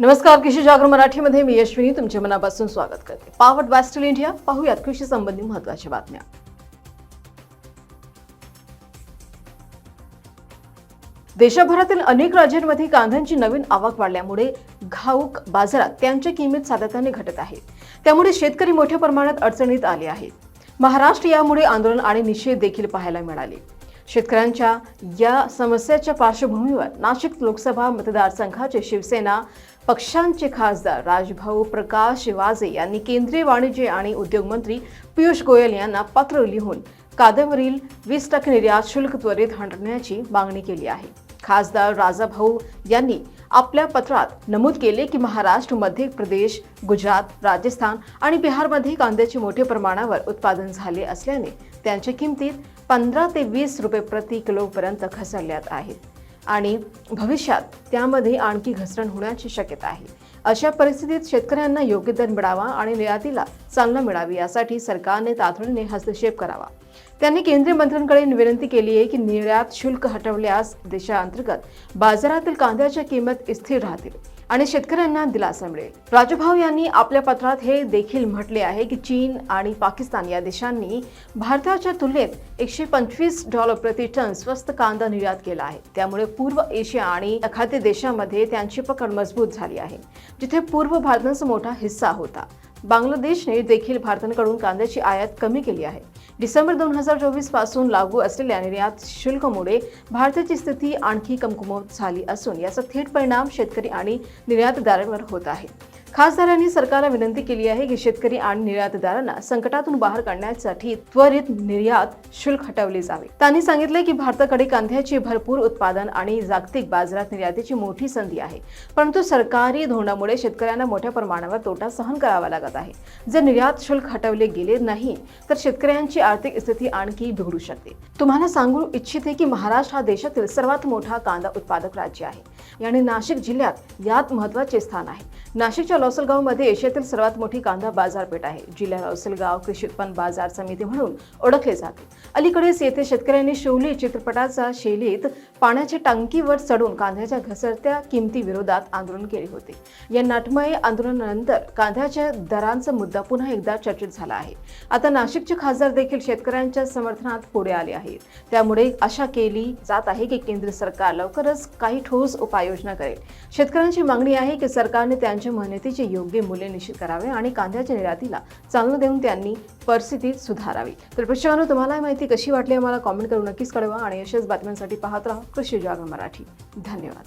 नमस्कार कृषी जागर मराठीमध्ये. मी यशविनी तुमच्या मनापासून स्वागत करते. पावट वॅस्टल इंडिया पाहूयात कृषी संबंधी महत्त्वाच्या बातम्या. देशभरातील अनेक राज्यांमध्ये कांद्यांची नवीन आवक वाढल्यामुळे घाऊक बाजारात त्यांच्या किंमत सातत्याने घटत आहे. त्यामुळे शेतकरी मोठ्या प्रमाणात अडचणीत आले आहेत. महाराष्ट्र यामुळे आंदोलन आणि निषेध देखील पाहायला मिळाले. शेतकऱ्यांच्या या समस्याच्या पार्श्वभूमीवर नाशिक लोकसभा मतदारसंघाचे शिवसेना पक्षांचे खासदार राजभाऊ प्रकाश वाजे यांनी केंद्रीय वाणिज्य आणि उद्योग मंत्री पियुष गोयल यांना पत्र लिहून कादंबरील वीस टक्के निर्यात शुल्क त्वरित हटवण्याची मागणी केली आहे. खासदार राजाभाऊ यांनी आपल्या पत्रात नमूद केले की महाराष्ट्र मध्य प्रदेश गुजरात राजस्थान आणि बिहारमध्ये कांद्याचे मोठ्या प्रमाणावर उत्पादन झाले असल्याने त्यांच्या किमतीत पंधरा ते वीस रुपये प्रति किलोपर्यंत घसरल्यात आहेत. आणि भविष्यात त्यामध्ये आणखी घसरण होण्याची शक्यता आहे. अशा परिस्थितीत शेतकऱ्यांना योग्य दर मिळावा आणि निर्यातीला चालना मिळावी यासाठी सरकारने तातडीने हस्तक्षेप करावा. त्यांनी केंद्रीय मंत्र्यांकडे विनंती केली आहे की निर्यात शुल्क हटवल्यास देशांतर्गत बाजारातील कांद्याच्या किंमत स्थिर राहतील. आणि शेतकऱ्यांना दिलासा मिळेल. राजभाऊ यांनी आपल्या पत्रात हे देखील म्हटले आहे की चीन आणि पाकिस्तान या देशांनी भारताच्या तुलनेत एकशे पंचवीस डॉलर प्रति टन स्वस्त कांदा निर्यात केला आहे. त्यामुळे पूर्व एशिया आणि खाद्य देशांमध्ये त्यांची पकड मजबूत झाली आहे जिथे पूर्व भारताचा मोठा हिस्सा होता. बांगलादेशने देखील भारताकडून कांद्याची आयात कमी केली आहे. डिसेंबर दोन हजार चोवीसपासून लागू असलेल्या निर्यात शुल्कामुळे भारताची स्थिती आणखी कमकुमत झाली असून याचा थेट परिणाम शेतकरी आणि निर्यातदारांवर होत आहे. खासदारांनी सरकारला विनंती केली आहे की शेतकरी आणि निर्यातदारांना संकटातून बाहेर काढण्यासाठी त्वरित निर्यात शुल्क हटवले जावे. त्यांनी सांगितले की भारताकडे कांद्याचे भरपूर उत्पादन आणि जागतिक बाजारात निर्यातीची मोठी संधी आहे. परंतु सरकारी धोरणामुळे शेतकऱ्यांना मोठ्या प्रमाणावर तोटा सहन करावा लागत आहे. जर निर्यात शुल्क हटवले गेले नाही तर शेतकऱ्यांची आर्थिक स्थिती आणखी बिघडू शकते. तुम्हाला सांगू इच्छिते की महाराष्ट्र हा देशातील सर्वात मोठा कांदा उत्पादक राज्य आहे. याने नाशिक जिल्ह्यात यात महत्त्वाचे स्थान आहे. नाशिकच्या लॉसलगावमध्ये एशियातील सर्वात मोठी कांदा बाजारपेठ आहे जिल्हा लॉसलगाव कृषी उत्पन्न बाजार समिती म्हणून ओळखले जाते. अलीकडेच येथे शेतकऱ्यांनी शिवली चित्रपटाचा शैलीत पाण्याच्या टांकीवर चढून कांद्याच्या घसरत्या किमती विरोधात आंदोलन केले होते. या नाटमय आंदोलनानंतर कांद्याच्या दरांचा मुद्दा पुन्हा एकदा चर्चित झाला आहे. आता नाशिकचे खासदार देखील शेतकऱ्यांच्या समर्थनात पुढे आले आहेत. त्यामुळे आशा केली जात आहे की केंद्र सरकार लवकरच काही ठोस उपाययोजना करेल. शेतकऱ्यांची मागणी आहे की सरकारने त्यांच्या मेहनतीचे योग्य मूल्य निश्चित करावे आणि कांद्याच्या निर्यातीला चालना देऊन त्यांनी परिस्थिती सुधारावी. तर प्रेक्षकांनो तुम्हाला माहिती कशी वाटली आम्हाला कॉमेंट करून नक्कीच कळवा आणि अशाच बातम्यांसाठी पाहत राहा कृषी जागर मराठी. धन्यवाद.